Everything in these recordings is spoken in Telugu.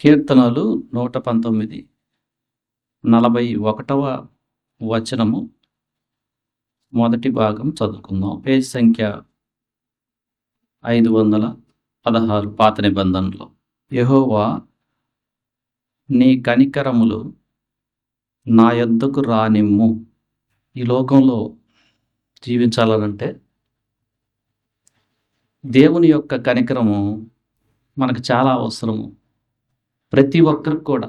కీర్తనలు నూట పంతొమ్మిది నలభై ఒకటవ వచనము మొదటి భాగం చదువుకుందాం. పేజ్ సంఖ్య ఐదు వందల పదహారు పాత నిబంధనలు. యహోవా నీ కనికరములు నా యొద్దకు రానిమ్ము. ఈ లోకంలో జీవించాలనంటే దేవుని యొక్క కనికరము మనకు చాలా అవసరము. ప్రతి ఒక్కరికి కూడా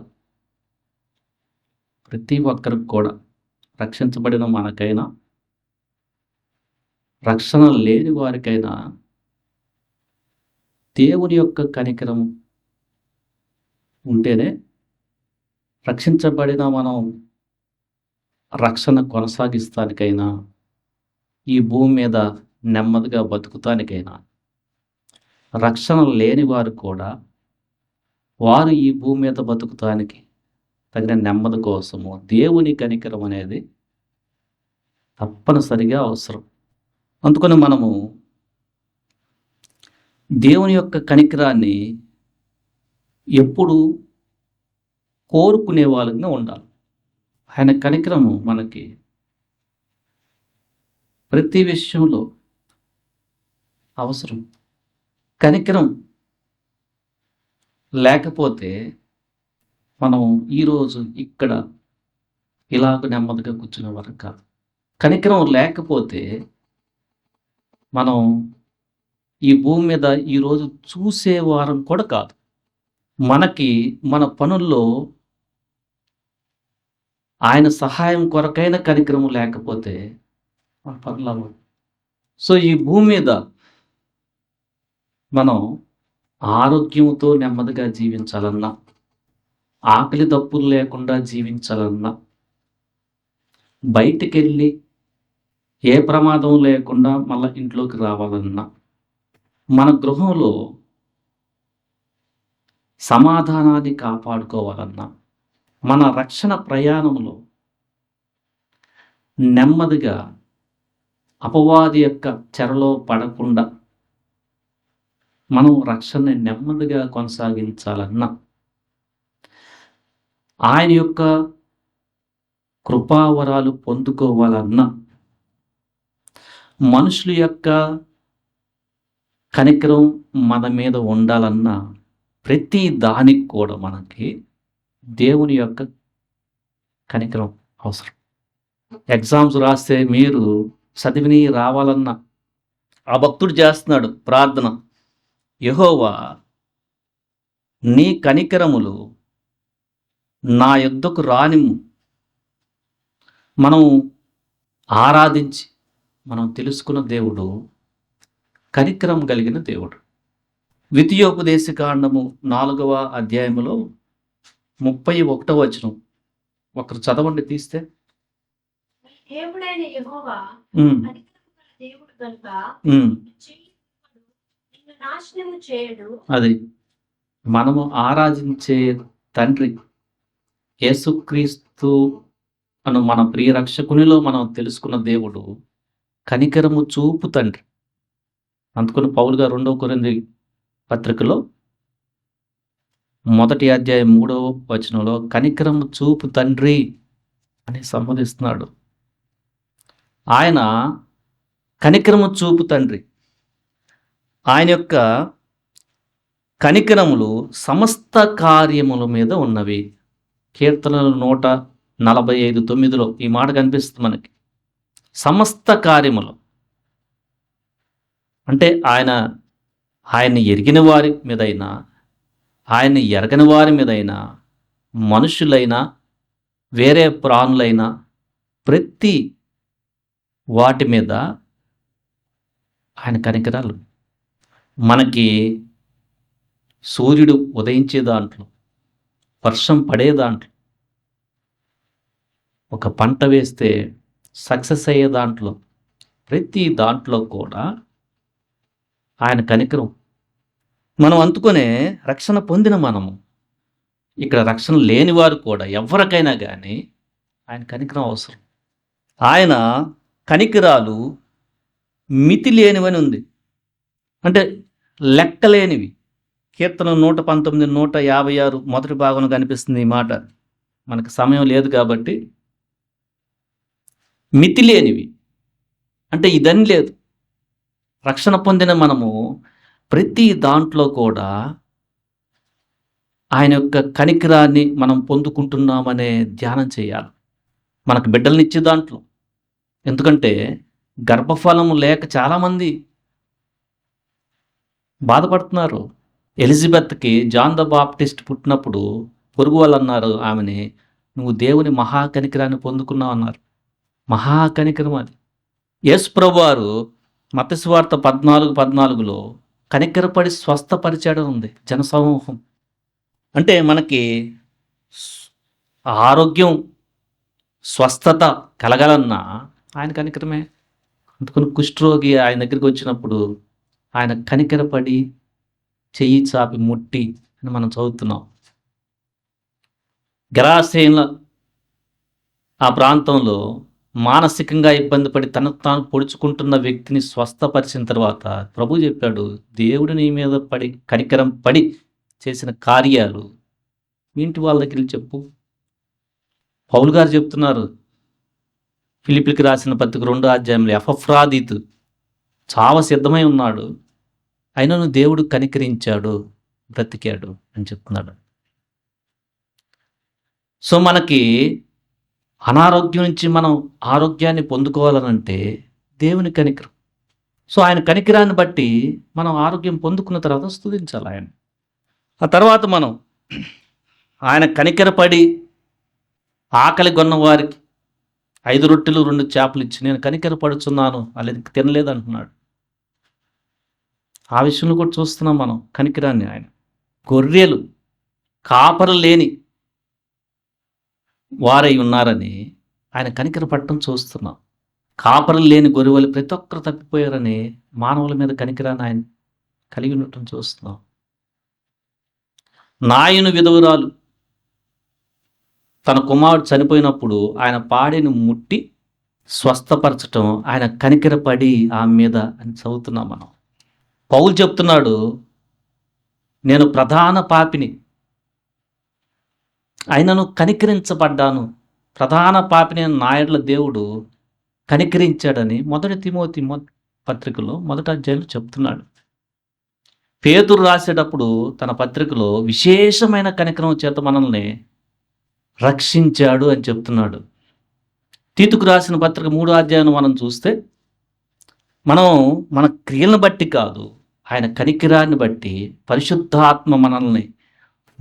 ప్రతి ఒక్కరికి కూడా రక్షించబడిన మనకైనా రక్షణ లేని వారికైనా దేవుని యొక్క కనికరం ఉంటేనే రక్షించబడిన మనం రక్షణ కొనసాగిస్తానికైనా ఈ భూమి మీద నెమ్మదిగా బతుకుతానికైనా రక్షణ లేని వారు కూడా వారు ఈ భూమి మీద బతుకుతానికి తగిన నెమ్మది కోసము దేవుని కనికరం అనేది తప్పనిసరిగా అవసరం. అందుకని మనము దేవుని యొక్క కనికరాన్ని ఎప్పుడు కోరుకునే వాళ్ళగా ఉండాలి. ఆయన కనికరము మనకి ప్రతి విషయంలో అవసరం. కనికరం లేకపోతే మనం ఈరోజు ఇక్కడ ఇలాగ నెమ్మదిగా కూర్చునే వరకు కాదు. కనికరం లేకపోతే మనం ఈ భూమి మీద ఈరోజు చూసేవారం కూడా కాదు. మనకి మన పనుల్లో ఆయన సహాయం కొరకైన కనికరం లేకపోతే మన పనులు సో ఈ భూమి మీద మనం ఆరోగ్యంతో నెమ్మదిగా జీవించాలన్నా ఆకలి దప్పులు లేకుండా జీవించాలన్నా బయటికి వెళ్ళి ఏ ప్రమాదం లేకుండా మళ్ళీ ఇంట్లోకి రావాలన్నా మన గృహంలో సమాధానాన్ని కాపాడుకోవాలన్నా మన రక్షణ ప్రయాణంలో నెమ్మదిగా అపవాది యొక్క చెరలో పడకుండా మనం రక్షణని నెమ్మదిగా కొనసాగించాలన్నా ఆయన యొక్క కృపావరాలు పొందుకోవాలన్నా మనుషుల యొక్క కనికరం మన మీద ఉండాలన్నా ప్రతి దానికి కూడా మనకి దేవుని యొక్క కనికరం అవసరం. ఎగ్జామ్స్ రాస్తే మీరు చదివిని రావాలన్నా ఆ భక్తుడు చేస్తున్నాడు ప్రార్థన. యహోవా నీ కనికరములు నా యుద్ధకు రానిము మనం ఆరాధించి మనం తెలుసుకున్న దేవుడు కనికరం కలిగిన దేవుడు. ద్వితీయోపదేశ కాండము నాలుగవ అధ్యాయములో ముప్పై ఒకటవ వచనం. ఒకరు చదవండి తీస్తే. దేవుడు అది మనము ఆరాధించే తండ్రి యేసుక్రీస్తు అను మన ప్రియ రక్షకునిలో మనం తెలుసుకున్న దేవుడు కనికరము చూపు తండ్రి. అందుకుని పౌలు గారు రెండవ కొరింది పత్రికలో మొదటి అధ్యాయం మూడవ వచనంలో కనికరము చూపు తండ్రి అని సంబోధిస్తున్నాడు. ఆయన కనికరము చూపు తండ్రి. ఆయన యొక్క కనికరములు సమస్త కార్యముల మీద ఉన్నవి. కీర్తనలు నూట నలభై ఐదు తొమ్మిదిలో ఈ మాట కనిపిస్తుంది మనకి. సమస్త కార్యములు. అంటే ఆయన ఆయన్ని ఎరిగిన వారి మీదైనా ఆయన్ని ఎరగని వారి మీదైనా మనుషులైనా వేరే ప్రాణులైనా ప్రతి వాటి మీద ఆయన కనికరాలు. మనకి సూర్యుడు ఉదయించే దాంట్లో వర్షం పడే దాంట్లో ఒక పంట వేస్తే సక్సెస్ అయ్యే దాంట్లో ప్రతి దాంట్లో కూడా ఆయన కనికరం. మనం అందుకునే రక్షణ పొందిన మనము. ఇక్కడ రక్షణ లేని వారు కూడా ఎవరికైనా కానీ ఆయన కనికరం అవసరం. ఆయన కనికరాలు మితి లేనివని ఉంది. అంటే లెక్కలేనివి. కీర్తన నూట పంతొమ్మిది నూట యాభై ఆరు మొదటి భాగంలో కనిపిస్తుంది ఈ మాట. మనకు సమయం లేదు కాబట్టి. మితి లేనివి. అంటే ఇదని లేదు. రక్షణ పొందిన మనము ప్రతి దాంట్లో కూడా ఆయన యొక్క కనికిరాన్ని మనం పొందుకుంటున్నామనే ధ్యానం చేయాలి. మనకు బిడ్డలనిచ్చే దాంట్లో. ఎందుకంటే గర్భఫలం లేక చాలామంది బాధపడుతున్నారు. ఎలిజబెత్కి జాన్ ద బాప్టిస్ట్ పుట్టినప్పుడు పొరుగు వాళ్ళు అన్నారు ఆమెని నువ్వు దేవుని మహాకనికరాన్ని పొందుకున్నావు అన్నారు. మహాకనికరం అది. యేసు ప్రభు వారు మతస్వార్త పద్నాలుగు పద్నాలుగులో కనికరపడి స్వస్థపరిచాడు ఉంది జనసమూహం. అంటే మనకి ఆరోగ్యం స్వస్థత కలగాలన్నా ఆయన కనికరమే. అందుకని కుష్ఠరోగి ఆయన దగ్గరికి వచ్చినప్పుడు ఆయన కనికరపడి చెయ్యి చాపి ముట్టి అని మనం చదువుతున్నాం. గరాసేన్ల ఆ ప్రాంతంలో మానసికంగా ఇబ్బంది పడి తనకు తాను పొడుచుకుంటున్న వ్యక్తిని స్వస్థపరిచిన తర్వాత ప్రభు చెప్పాడు దేవుడు నీ మీద పడి కనికరం పడి చేసిన కార్యాలు ఇంటి వాళ్ళ దగ్గర చెప్పు? పౌలు గారు చెప్తున్నారు ఫిలిపికి రాసిన పత్రిక రెండో అధ్యాయంలో ఎఫఫ్రాదీతు చావ సిద్ధమై ఉన్నాడు. అయినను దేవుడు కనికరించాడు బ్రతికాడు అని చెప్తున్నాడు. సో మనకి అనారోగ్యం నుంచి మనం ఆరోగ్యాన్ని పొందుకోవాలనంటే దేవుని కనికరం. సో ఆయన కనికరాన్ని బట్టి మనం ఆరోగ్యం పొందుకున్న తర్వాత స్థుతించాలి ఆయన. ఆ తర్వాత మనం ఆయన కనికరపడి ఆకలి కొన్న వారికి ఐదు రొట్టెలు రెండు చేపలు ఇచ్చి నేను కనికరపడుచున్నాను వాళ్ళకి తినలేదు అంటున్నాడు. ఆ విషయంలో కూడా చూస్తున్నాం మనం కనికిరాన్ని ఆయన. గొర్రెలు కాపరు లేని వారై ఉన్నారని ఆయన కనికర పట్టడం చూస్తున్నాం. కాపరులు లేని గొర్రెలు ప్రతి ఒక్కరు తప్పిపోయారని మానవుల మీద కనికిరాన్ని ఆయన కలిగి ఉండటం చూస్తున్నాం. నాయను విధవురాలు తన కుమారుడు చనిపోయినప్పుడు ఆయన పాడిని ముట్టి స్వస్థపరచటం ఆయన కనికిరపడి ఆమె మీద అని చదువుతున్నాం మనం. పౌలు చెప్తున్నాడు నేను ప్రధాన పాపిని. ఆయనను కనికరించబడ్డాను. ప్రధాన పాపిని నాయడ్ల దేవుడు కనికరించాడని మొదటి తిమోతి పత్రికలో మొదటి అధ్యాయంలో చెప్తున్నాడు. పేతురు రాసేటప్పుడు తన పత్రికలో విశేషమైన కనికరం చేత మనల్ని రక్షించాడు అని చెప్తున్నాడు. తీతుకు రాసిన పత్రిక మూడో అధ్యాయం మనం చూస్తే మనం మన క్రియలను బట్టి కాదు ఆయన కనికిరాన్ని బట్టి పరిశుద్ధాత్మ మనల్ని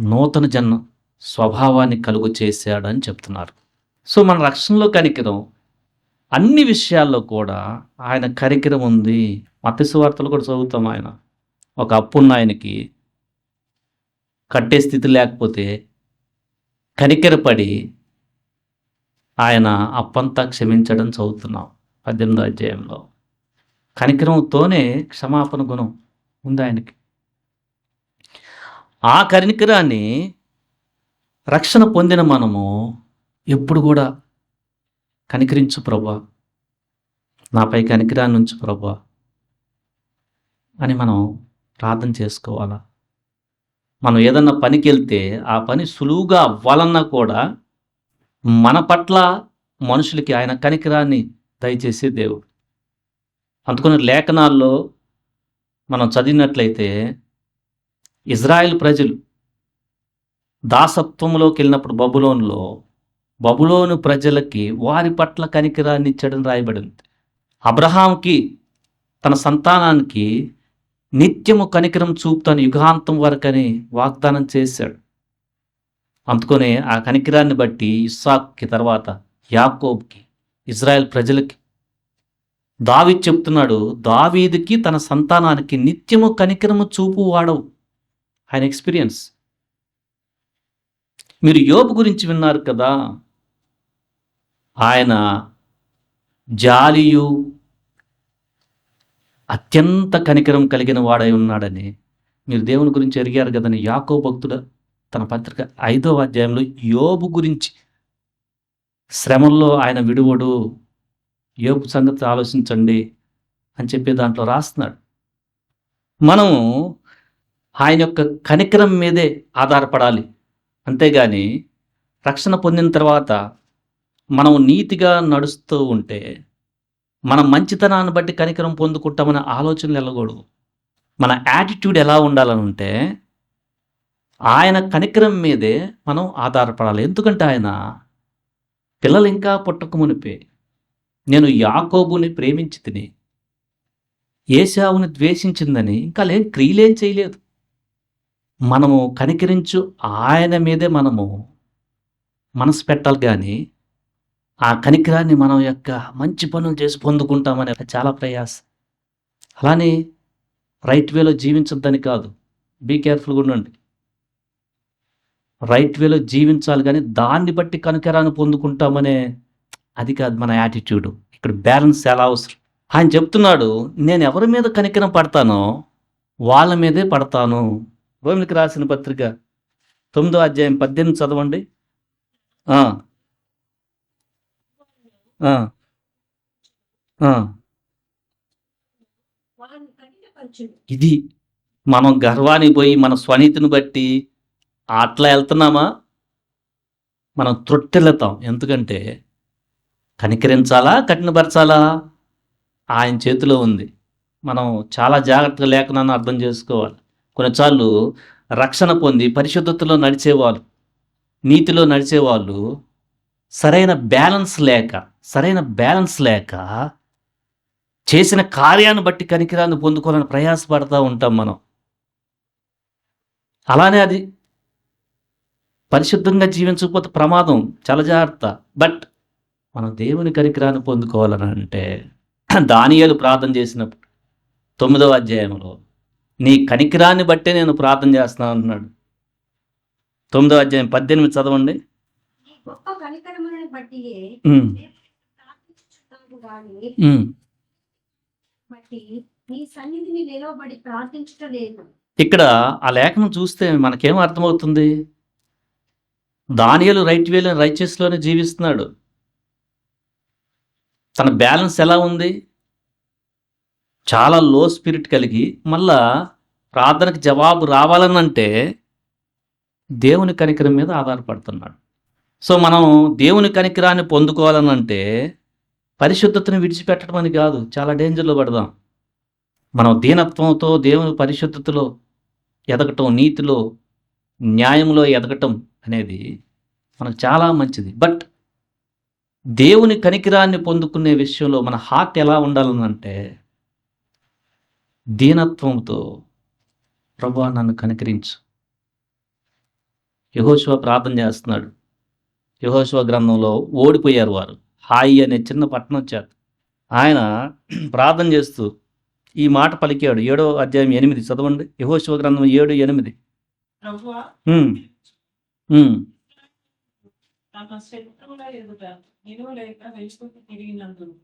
నూతన జన్మ స్వభావాన్ని కలుగు చేశాడని చెప్తున్నారు. సో మన రక్షణలో కనికిరం అన్ని విషయాల్లో కూడా ఆయన కనికిరం ఉంది. మత్స్యవార్తలు కూడా చదువుతాం ఆయన. ఒక అప్పున్న ఆయనకి కట్టే స్థితి లేకపోతే కనికెరపడి ఆయన అప్పంతా క్షమించడం చదువుతున్నాం పద్దెనిమిదో అధ్యాయంలో. కనికరంతోనే క్షమాపణ గుణం. ఉంది ఆయనకి. ఆ కనికరాన్ని రక్షణ పొందిన మనము ఎప్పుడు కూడా కనికరించు ప్రభా. నాపై కనికరాన్ని ఉంచు ప్రభా అని మనం ప్రార్థన చేసుకోవాలా? మనం ఏదన్నా పనికి వెళ్తే ఆ పని సులువుగా అవ్వాలన్నా కూడా మన పట్ల మనుషులకి ఆయన కనికరాన్ని దయచేసే దేవుడు. అందుకని లేఖనాల్లో మనం చదివినట్లయితే ఇజ్రాయెల్ ప్రజలు దాసత్వంలోకి వెళ్ళినప్పుడు బబులోన్లో బబులోను ప్రజలకి వారి పట్ల కనికిరాన్ని ఇచ్చడం రాయబడింది. అబ్రహాంకి తన సంతానానికి నిత్యము కనికరం చూపుతాను యుగాంతం వరకని వాగ్దానం చేశాడు. అందుకనే ఆ కనికిరాన్ని బట్టి ఇస్సాక్కి తర్వాత యాకోబ్కి ఇజ్రాయెల్ ప్రజలకి దావీద్ చెప్తున్నాడు దావీదుకి తన సంతానానికి నిత్యము కనికరము చూపు వాడవు. ఆయన ఎక్స్పీరియన్స్ మీరు యోబు గురించి విన్నారు కదా ఆయన జాలియు అత్యంత కనికరం కలిగిన వాడై ఉన్నాడని మీరు దేవుని గురించి ఎరిగారు కదని యాకో భక్తుడు తన పత్రిక ఐదవ అధ్యాయంలో యోబు గురించి శ్రమల్లో ఆయన విడువడు. యోపు సంగతి ఆలోచించండి అని చెప్పి దాంట్లో రాస్తున్నాడు. మనము ఆయన యొక్క కనికరం మీదే ఆధారపడాలి. అంతేగాని రక్షణ పొందిన తర్వాత మనం నీతిగా నడుస్తూ ఉంటే మన మంచితనాన్ని బట్టి కనికరం పొందుకుంటామనే ఆలోచనలు వెళ్ళకూడదు మన యాటిట్యూడ్ ఎలా ఉండాలని ఉంటే ఆయన కనికరం మీదే మనం ఆధారపడాలి. ఎందుకంటే ఆయన పిల్లలు ఇంకా పుట్టకు మునిపే నేను యాకోబుని ప్రేమించి తిని ఏసావుని ద్వేషించిందని ఇంకా లేం క్రియలేం చేయలేదు. మనము కనికరించు ఆయన మీదే మనము మనసు పెట్టాలి కానీ ఆ కనికరాన్ని మనం యొక్క మంచి పనులు చేసి పొందుకుంటామని చాలా ప్రయాస. అలానే రైట్ వేలో జీవించొద్దని కాదు బీ కేర్ఫుల్గా ఉండండి. రైట్ వేలో జీవించాలి కానీ దాన్ని బట్టి కనికరాన్ని పొందుకుంటామనే అది కాదు మన యాటిట్యూడ్. ఇక్కడ బ్యాలెన్స్ ఎలా అవసరం. ఆయన చెప్తున్నాడు నేను ఎవరి మీద కనికరం పడతానో వాళ్ళ మీదే పడతాను. రోమిలికి రాసిన పత్రిక తొమ్మిదో అధ్యాయం పద్దెనిమిది చదవండి. ఇది మనం గర్వానికి పోయి మన స్వనీతిని బట్టి అట్లా వెళ్తున్నామా? మనం త్రొట్టెళ్తాం ఎందుకంటే కనికరించాలా కఠినపరచాలా? ఆయన చేతిలో ఉంది. మనం చాలా జాగ్రత్తగా లేఖనాన్ని అర్థం చేసుకోవాలి. కొన్నిసార్లు రక్షణ పొంది పరిశుద్ధతలో నడిచేవాళ్ళు నీతిలో నడిచేవాళ్ళు సరైన బ్యాలెన్స్ లేక సరైన బ్యాలెన్స్ లేక చేసిన కార్యాన్ని బట్టి కనికిరాన్ని పొందుకోవాలని ప్రయాసపడతా ఉంటాం మనం. అలానే అది పరిశుద్ధంగా జీవించకపోతే ప్రమాదం చాలా జాగ్రత్త. బట్ మనం దేవుని కనికిరాన్ని పొందుకోవాలని అంటే దానియాలు ప్రార్థన చేసినప్పుడు తొమ్మిదవ అధ్యాయంలో నీ కనికిరాన్ని బట్టే నేను ప్రార్థన చేస్తున్నాను అంటున్నాడు తొమ్మిదవ అధ్యాయం పద్దెనిమిది చదవండి. ఇక్కడ ఆ లేఖనం చూస్తే మనకేం అర్థమవుతుంది? దానియలు రైట్ వేలో రైచెస్లోనే జీవిస్తున్నాడు. తన బ్యాలెన్స్ ఎలా ఉంది? చాలా లో స్పిరిట్ కలిగి మళ్ళా ప్రార్థనకు జవాబు రావాలనంటే దేవుని కనికరం మీద ఆధారపడుతున్నాడు. సో మనం దేవుని కనికరాన్ని పొందుకోవాలనంటే పరిశుద్ధతను విడిచిపెట్టడం అని కాదు చాలా డేంజర్లో పడదాం. మనం దీనత్వంతో దేవుని పరిశుద్ధతలో ఎదగటం నీతిలో న్యాయంలో ఎదగటం అనేది మనకు చాలా మంచిది. బట్ దేవుని కనికిరాన్ని పొందుకునే విషయంలో మన హార్ట్ ఎలా ఉండాలనంటే దీనత్వంతో ప్రభా నన్ను కనికరించు. యహోశివ ప్రార్థన చేస్తున్నాడు. యహోశివ గ్రంథంలో ఓడిపోయారు వారు. హాయి అనే చిన్న పట్టణం చేత ఆయన ప్రార్థన చేస్తూ ఈ మాట పలికాడు. ఏడో అధ్యాయం ఎనిమిది చదవండి. యహోశివ గ్రంథం ఏడు ఎనిమిది. నాకు శత్రువుల ఎదుట నిలువ లేక వెళ్ళిపోయి తిరిగినందుకు.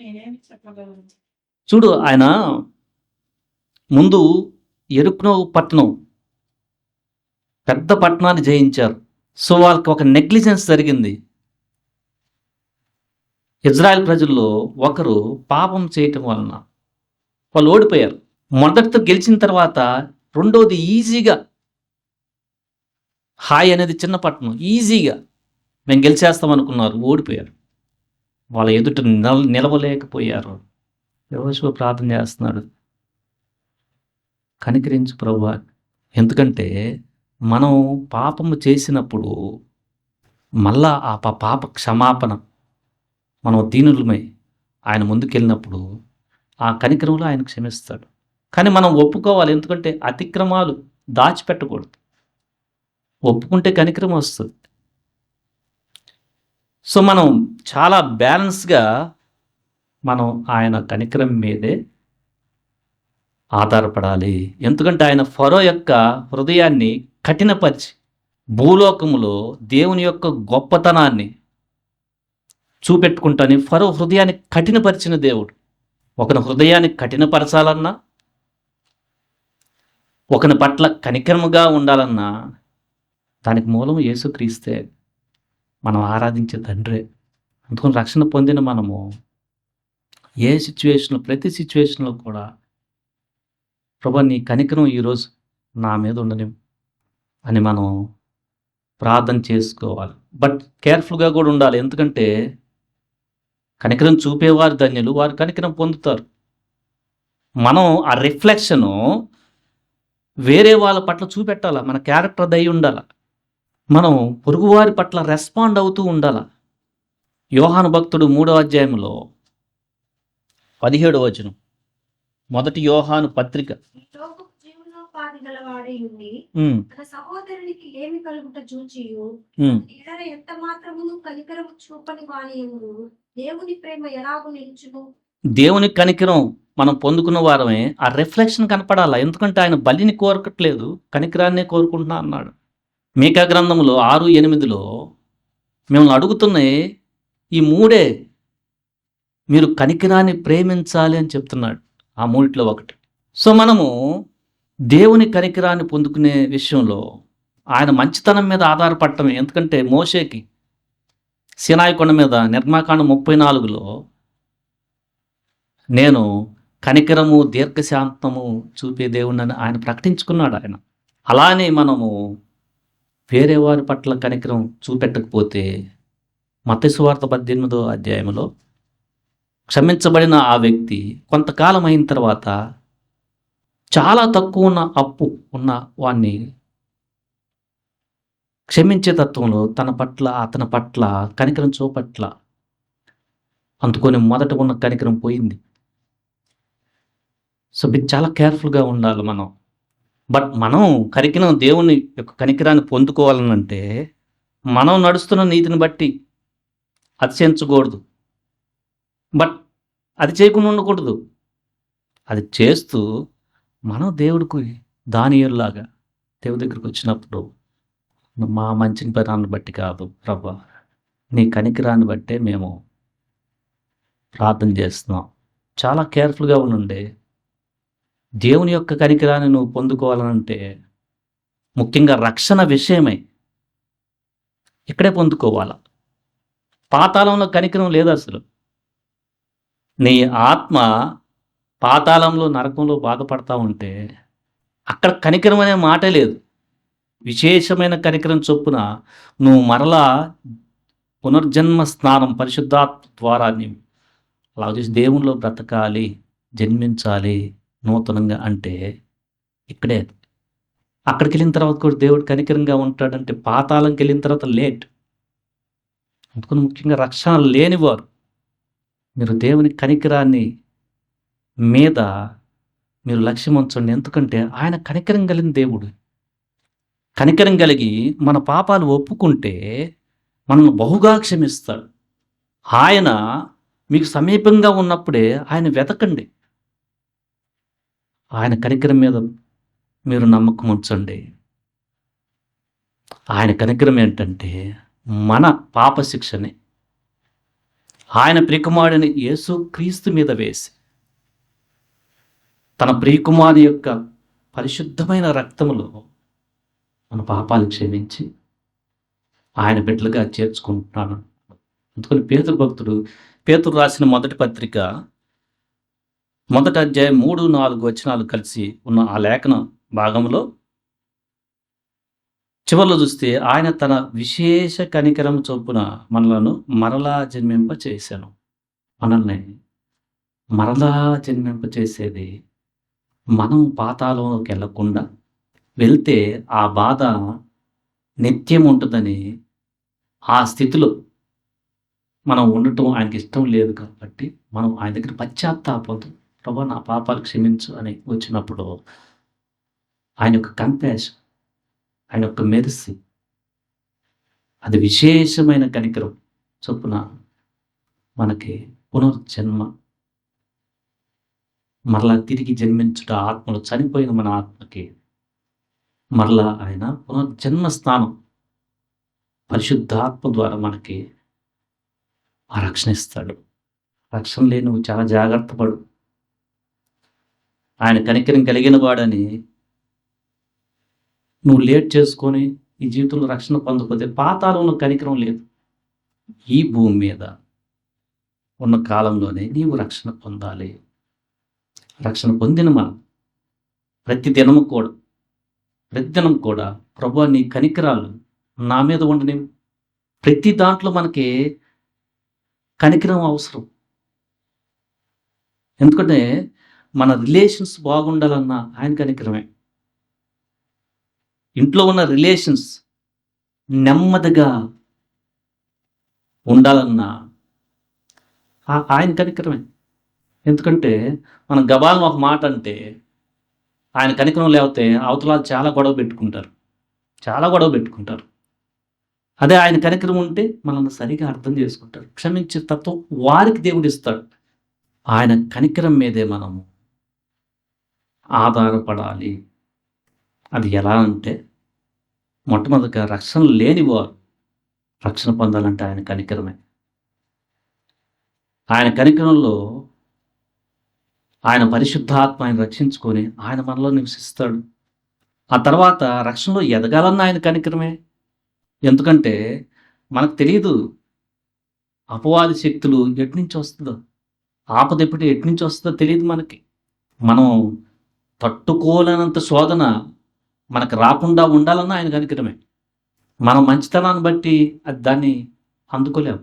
నేనేమి చెప్పగలను? చూడు ఆయన ముందు ఎరుక్నో పట్టణం పెద్ద పట్టణాన్ని జయించారు. సో వాళ్ళకి ఒక నెగ్లిజెన్స్ జరిగింది. ఇజ్రాయెల్ ప్రజల్లో ఒకరు పాపం చేయటం వలన వాళ్ళు ఓడిపోయారు. మొదటితో గెలిచిన తర్వాత రెండోది ఈజీగా హాయ్ అనేది చిన్న పట్టణం ఈజీగా. మేము గెలిచేస్తాం అనుకున్నారు ఓడిపోయారు. వాళ్ళ ఎదుట నిల నిలవలేకపోయారు. యెహోషువ ప్రార్థన చేస్తున్నాడు. కనికరించు ప్రభు ఎందుకంటే మనం పాపము చేసినప్పుడు మళ్ళా ఆ పా- పాప క్షమాపణ మనం దీనులమై ఆయన ముందుకెళ్ళినప్పుడు ఆ కనికరంలో ఆయన క్షమిస్తాడు. కానీ మనం ఒప్పుకోవాలి ఎందుకంటే అతిక్రమాలు దాచిపెట్టకూడదు. ఒప్పుకుంటే కనికరం వస్తుంది. సో మనం చాలా బ్యాలెన్స్గా మనం ఆయన కనికరం మీదే ఆధారపడాలి. ఎందుకంటే ఆయన ఫరో యొక్క హృదయాన్ని కఠినపరిచి భూలోకములో దేవుని యొక్క గొప్పతనాన్ని చూపెట్టుకుంటాని. ఫరో హృదయాన్ని కఠినపరిచిన దేవుడు. ఒకని హృదయాన్ని కఠినపరచాలన్నా ఒకని పట్ల కనికరముగా ఉండాలన్నా దానికి మూలం యేసుక్రీస్తే. మనం ఆరాధించే తండ్రి. అందుకని రక్షణ పొందిన మనము ఏ సిచ్యువేషన్లో ప్రతి సిచ్యువేషన్లో కూడా ప్రభా నీ కనికరం ఈరోజు నా మీద ఉండని అని మనం ప్రార్థన చేసుకోవాలి. బట్ కేర్ఫుల్గా కూడా ఉండాలి. ఎందుకంటే కనికరం చూపేవారు ధన్యులు వారు కనికరం పొందుతారు. మనం ఆ రిఫ్లెక్షను వేరే వాళ్ళ పట్ల చూపెట్టాలా? మన క్యారెక్టర్ దయ ఉండాలి? మనం పొరుగువారి పట్ల రెస్పాండ్ అవుతూ ఉండాల. యోహాను భక్తుడు మూడో అధ్యాయంలో పదిహేడు వచనం. మొదటి యోహాను పత్రిక. సహోదరునికి ఏమి కలుగుట చూచియు? ఎంత మాత్రమును కనికరము చూపని దేవుని ప్రేమ ఎలాగు నిలుచును? దేవుని కనికరం మనం పొందుకున్న వారమే ఆ రిఫ్లెక్షన్ కనపడాలా. ఎందుకంటే ఆయన బలిని కోరకట్లేదు కనికరాన్నే కోరుకుంటున్నా అన్నాడు. మీకా గ్రంథంలో ఆరు ఎనిమిదిలో మిమ్మల్ని అడుగుతున్నాయి ఈ మూడే మీరు కనికిరాన్ని ప్రేమించాలి అని చెప్తున్నాడు. ఆ మూడిట్లో ఒకటి. సో మనము దేవుని కనికిరాన్ని పొందుకునే విషయంలో ఆయన మంచితనం మీద ఆధారపడటమే ఎందుకంటే మోషేకి సినాయి కొండ మీద నిర్మాకాండ ముప్పై నాలుగులో నేను కనికరము దీర్ఘశాంతము చూపే దేవుణ్ణి ఆయన ప్రకటించుకున్నాడు ఆయన. అలానే మనము వేరే వారి పట్ల కనికరం చూపెట్టకపోతే మతస్వార్థ పద్దెనిమిదో అధ్యాయంలో క్షమించబడిన ఆ వ్యక్తి కొంతకాలం అయిన తర్వాత చాలా తక్కువ ఉన్న అప్పు ఉన్న వాణ్ణి క్షమించే తత్వంలో తన పట్ల అతని పట్ల కనికరం చూపట్ల. అందుకొని మొదట ఉన్న కనికరం పోయింది. సో ఇది చాలా కేర్ఫుల్గా ఉండాలి మనం. బట్ మనం కరికిన దేవుని యొక్క కనికిరాన్ని పొందుకోవాలనంటే మనం నడుస్తున్న నీతిని బట్టి అతిశయించకూడదు. బట్ అది చేయకుండా ఉండకూడదు. అది చేస్తూ మనం దేవుడికి దానియల్లాగా దేవుడి దగ్గరికి వచ్చినప్పుడు మా మంచి పరాన్ని బట్టి కాదు ప్రభా. నీ కనికిరాన్ని బట్టే మేము ప్రార్థన చేస్తున్నాం. చాలా కేర్ఫుల్గా ఉండండి. దేవుని యొక్క కనికరాన్ని నువ్వు పొందుకోవాలనంటే ముఖ్యంగా రక్షణ విషయమై ఇక్కడే పొందుకోవాలా? పాతాళంలో కనికరం లేదు అసలు. నీ ఆత్మ పాతాళంలో నరకంలో బాధపడతా ఉంటే అక్కడ కనికరం అనే మాటే లేదు. విశేషమైన కనికరం చొప్పున నువ్వు మరలా పునర్జన్మ స్నానం పరిశుద్ధాత్మ ద్వారా నీవు అలా చేసి దేవునిలో బ్రతకాలి జన్మించాలి నూతనంగా అంటే ఇక్కడే అక్కడికి వెళ్ళిన తర్వాత కూడా దేవుడు కనికరంగా ఉంటాడంటే పాతాళంకి వెళ్ళిన తర్వాత లేట్. అందుకని ముఖ్యంగా రక్షణ లేనివారు. మీరు దేవుని కనికరాన్ని మీద మీరు లక్ష్యం ఉంచండి. ఎందుకంటే ఆయన కనికరం కలిగిన దేవుడు. కనికరం కలిగి మన పాపాలు ఒప్పుకుంటే మనల్ని బహుగా క్షమిస్తాడు. ఆయన మీకు సమీపంగా ఉన్నప్పుడే ఆయన వెతకండి. ఆయన కనికరం మీద మీరు నమ్మకం ఉంచండి. ఆయన కనికరం ఏంటంటే మన పాప శిక్షని ఆయన ప్రియకుమారుని యేసు క్రీస్తు మీద వేసి తన ప్రియకుమారి యొక్క పరిశుద్ధమైన రక్తములో మన పాపాలు క్షమించి ఆయన బిడ్డలుగా చేర్చుకుంటున్నాను. అందుకని పేతురు భక్తుడు పేతురు రాసిన మొదటి పత్రిక మొదట అధ్యాయం మూడు నాలుగు వచనాలు కలిసి ఉన్న ఆ లేఖన భాగంలో చివరిలో చూస్తే ఆయన తన విశేష కనికరం చొప్పున మనలను మరలా జన్మింప చేశాను. మనల్ని మరలా జన్మింప చేసేది మనం పాతాళంలోకి వెళ్ళకుండా వెళ్తే ఆ బాధ నిత్యం ఉంటుందని ఆ స్థితిలో మనం ఉండటం ఆయనకి ఇష్టం లేదు కాబట్టి మనం ఆయన దగ్గర పశ్చాత్తాపంతో ప్రభా నా పాపాలు క్షమించు అని వచ్చినప్పుడు ఆయన యొక్క కంపాషన్ ఆయన యొక్క మెరిసి అది విశేషమైన కనికరం చొప్పున మనకి పునర్జన్మ మరలా తిరిగి జన్మించుట ఆత్మలు చనిపోయిన మన ఆత్మకి మరలా ఆయన పునర్జన్మ స్థానం పరిశుద్ధాత్మ ద్వారా మనకి ఆ రక్షణ ఇస్తాడు రక్షణ లేని నువ్వు చాలా జాగ్రత్త పడు. ఆయన కనికరం కలిగిన వాడని నువ్వు లేట్ చేసుకొని ఈ జీవితంలో రక్షణ పొందకపోతే పాతాళంలో కనికరం లేదు. ఈ భూమి మీద ఉన్న కాలంలోనే నీవు రక్షణ పొందాలి. రక్షణ పొందిన మనం ప్రతి దినము కూడా ప్రతిదినం కూడా ప్రభు నీ కనికరాలు నా మీద ఉండనివి ప్రతి దాంట్లో మనకి కనికరం అవసరం. ఎందుకంటే మన రిలేషన్స్ బాగుండాలన్నా ఆయన కనికరమే. ఇంట్లో ఉన్న రిలేషన్స్ నెమ్మదిగా ఉండాలన్నా ఆయన కనికరమే. ఎందుకంటే మనం గబాలను ఒక మాట అంటే ఆయన కనికరం లేకపోతే అవతల చాలా గొడవ పెట్టుకుంటారు. చాలా గొడవ పెట్టుకుంటారు. అదే ఆయన కనికరం ఉంటే మనల్ని సరిగా అర్థం చేసుకుంటారు. క్షమించే తత్వం వారికి దేవుడు ఇస్తాడు. ఆయన కనికరం మీదే మనము ఆధారపడాలి. అది ఎలా అంటే మొట్టమొదటిగా రక్షణ లేనివారు రక్షణ పొందాలంటే ఆయన కనికరమే. ఆయన కనికరంలో ఆయన పరిశుద్ధాత్మ ఆయన రక్షించుకొని ఆయన మనలో నివసిస్తాడు. ఆ తర్వాత రక్షణలో ఎదగాలన్న ఆయన కనికరమే. ఎందుకంటే మనకు తెలియదు అపవాది శక్తులు ఎటు నుంచి వస్తుందో ఆపద ఎప్పుడు ఎటు నుంచి వస్తుందో తెలియదు మనకి. మనం తట్టుకోలేనంత శోధన మనకు రాకుండా ఉండాలన్న ఆయన కనికరమే. మన మంచితనాన్ని బట్టి అది దాన్ని అందుకోలేము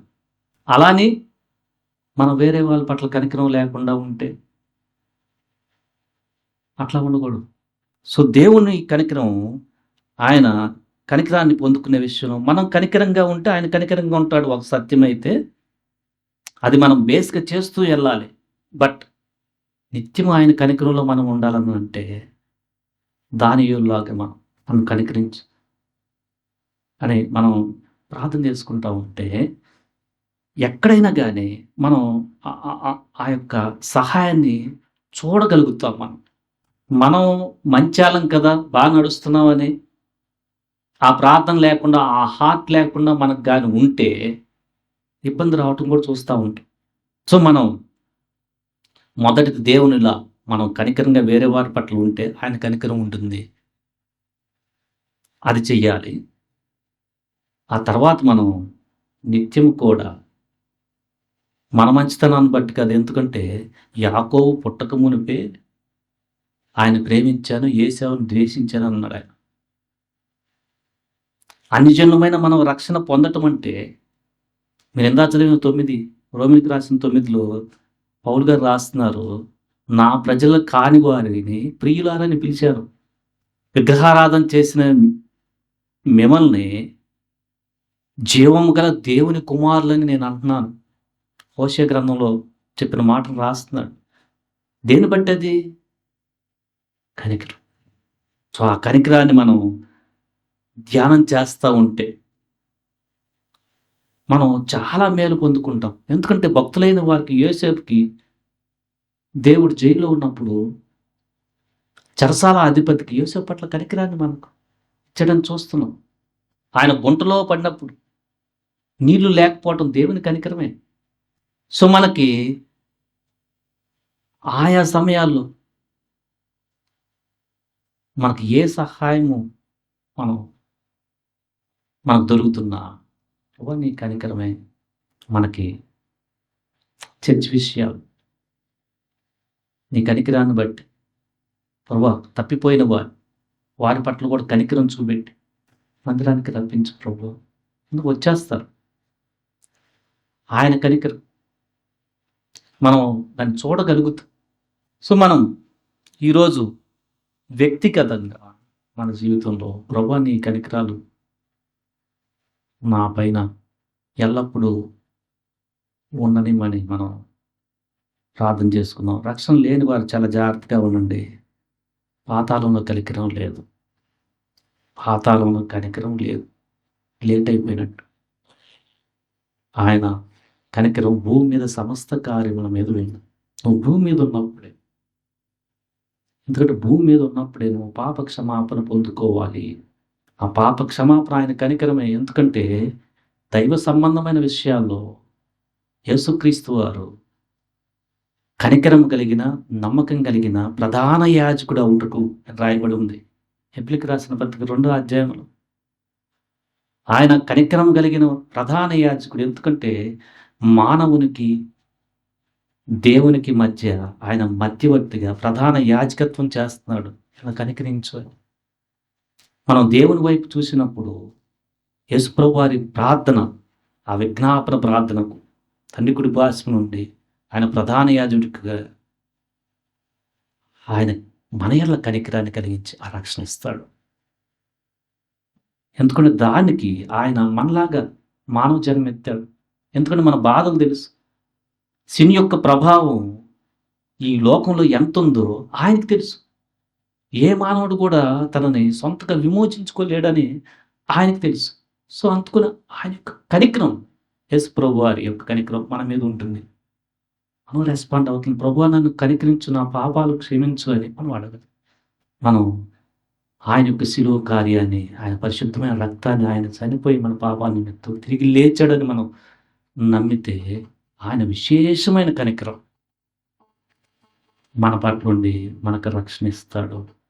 అలాని మనం వేరే వాళ్ళ పట్ల కనికరం లేకుండా ఉంటే అట్లా ఉండకూడదు. సో దేవుని కనికరం ఆయన కనికరాన్ని పొందుకునే విషయంలో మనం కనికరంగా ఉంటే ఆయన కనికరంగా ఉంటాడు. ఒక సత్యం అయితే అది మనం బేస్గా చేస్తూ వెళ్ళాలి. బట్ నిత్యం ఆయన కనికరంలో మనం ఉండాలని అంటే దానియుల్లాగా మనం మనం కనికరించు అని మనం ప్రార్థన చేసుకుంటా ఉంటే ఎక్కడైనా కానీ మనం ఆ- ఆ యొక్క సహాయాన్ని చూడగలుగుతాం మనం. మనం మంచాలం కదా బాగా నడుస్తున్నామని. ఆ ప్రార్థన లేకుండా ఆ హార్ట్ లేకుండా మనకు కానీ ఉంటే ఇబ్బంది రావటం కూడా చూస్తూ ఉంటాం. సో మనం మొదటిది దేవునిలా మనం కనికరంగా వేరే వారి పట్ల ఉంటే ఆయన కనికరం ఉంటుంది. అది చెయ్యాలి. ఆ తర్వాత మనం నిత్యం కూడా మన మంచితనాన్ని బట్టి కాదు. ఎందుకంటే యాకోవు పుట్టక మునిపే ఆయన ప్రేమించాను ఏసావును ద్వేషించాను అన్నాడు ఆయన. అన్ని మనం రక్షణ పొందటం అంటే మీరు ఎందా చదివిన తొమ్మిది రోమినికి రాసిన తొమ్మిదిలో పౌలు గారు రాస్తున్నారు నా ప్రజల కాని వారిని ప్రియులారని పిలిచారు. విగ్రహారాధన చేసిన మిమ్మల్ని జీవము గల దేవుని కుమారులని నేను అంటున్నాను. హోషే గ్రంథంలో చెప్పిన మాటలు రాస్తున్నాడు. దేని బట్టి అది? కనికరం. సో ఆ కనికరాన్ని మనం ధ్యానం చేస్తూ ఉంటే మనం చాలా మేలు పొందుకుంటాం. ఎందుకంటే భక్తులైన వారికి యోసేపుకి దేవుడు జైల్లో ఉన్నప్పుడు చరసాల అధిపతికి యోసేపు పట్ల కనికరాన్ని మనకు ఇచ్చడం చూస్తున్నాం. ఆయన గుంటలో పడినప్పుడు నీళ్ళు లేకపోవటం దేవుని కనికరమే. సో మనకి ఆయా సమయాల్లో మనకి ఏ సహాయము మనం మనకు దొరుకుతున్నా ప్రభు నీ కనికరమే మనకి చర్చ్ విషయాలు. నీ కనికరాన్ని బట్టి ప్రభా తప్పిపోయిన వారు వారి పట్ల కూడా కనికరం చూపెట్టి మందిరానికి రప్పించు ప్రభు. ఎందుకు వచ్చేస్తారు. ఆయన కనికరం. మనం దాన్ని చూడగలుగుతాం. సో మనం ఈరోజు వ్యక్తిగతంగా మన జీవితంలో ప్రభా నీ కనికరాలు నా పైన ఎల్లప్పుడూ ఉండనిమని మనం ప్రార్థన చేసుకుందాం. రక్షణ లేని వారు చాలా జాగ్రత్తగా ఉండండి. పాతాళంలో కలికరం లేదు. పాతాళంలో కనికరం లేదు. లేట్ అయిపోయినట్టు. ఆయన కనికరం భూమి మీద సమస్త కార్యముల మీద వెళ్ళి నువ్వు భూమి మీద ఉన్నప్పుడే. ఎందుకంటే భూమి మీద ఉన్నప్పుడే నువ్వు పాప క్షమాపణ పొందుకోవాలి. ఆ పాప క్షమాపణ ఆయన కనికరమే. ఎందుకంటే దైవ సంబంధమైన విషయాల్లో యేసుక్రీస్తు వారు కనికరం కలిగిన నమ్మకం కలిగిన ప్రధాన యాజకుడు అవుటకు రాయబడి ఉంది. హెబ్లికి రాసిన పత్రిక రెండో అధ్యాయంలో ఆయన కనికరం కలిగిన ప్రధాన యాజకుడు. ఎందుకంటే మానవునికి దేవునికి మధ్య ఆయన మధ్యవర్తిగా ప్రధాన యాజకత్వం చేస్తున్నాడు. ఇలా కనికరించు మనం దేవుని వైపు చూసినప్పుడు యేసుప్రభు వారి ప్రార్థన ఆ విజ్ఞాపన ప్రార్థనకు తండ్రి కుడి భాష నుండి ఆయన ప్రధాన యాజకుడిగా ఆయన మనయర్ల ఎల్ల కనికరాన్ని కలిగించి ఆ రక్షణ ఇస్తాడు. ఎందుకంటే దానికి ఆయన మనలాగా మానవ జన్మ ఎత్తాడు. ఎందుకంటే మన బాధలు తెలుసు. సిని యొక్క ప్రభావం ఈ లోకంలో ఎంత ఉందో ఆయనకు తెలుసు. ఏ మానవుడు కూడా తనని సొంతగా విమోచించుకోలేడని ఆయనకు తెలుసు. సో అందుకున్న ఆయన యొక్క కనికరం ఎస్ ప్రభు వారి యొక్క కనిక్రం మన మీద ఉంటుంది. మనం రెస్పాండ్ అవుతుంది. ప్రభు నన్ను కనికరించు నా పాపాలు క్షమించు అని మనం అడగదు. మనం ఆయన యొక్క శిలువ కార్యాన్ని ఆయన పరిశుద్ధమైన రక్తాన్ని ఆయన చనిపోయి మన పాపాల నిమిత్తం తిరిగి లేచాడని మనం నమ్మితే ఆయన విశేషమైన కనికరం మన పట్ల నుండి మనకు రక్షణ ఇస్తాడు.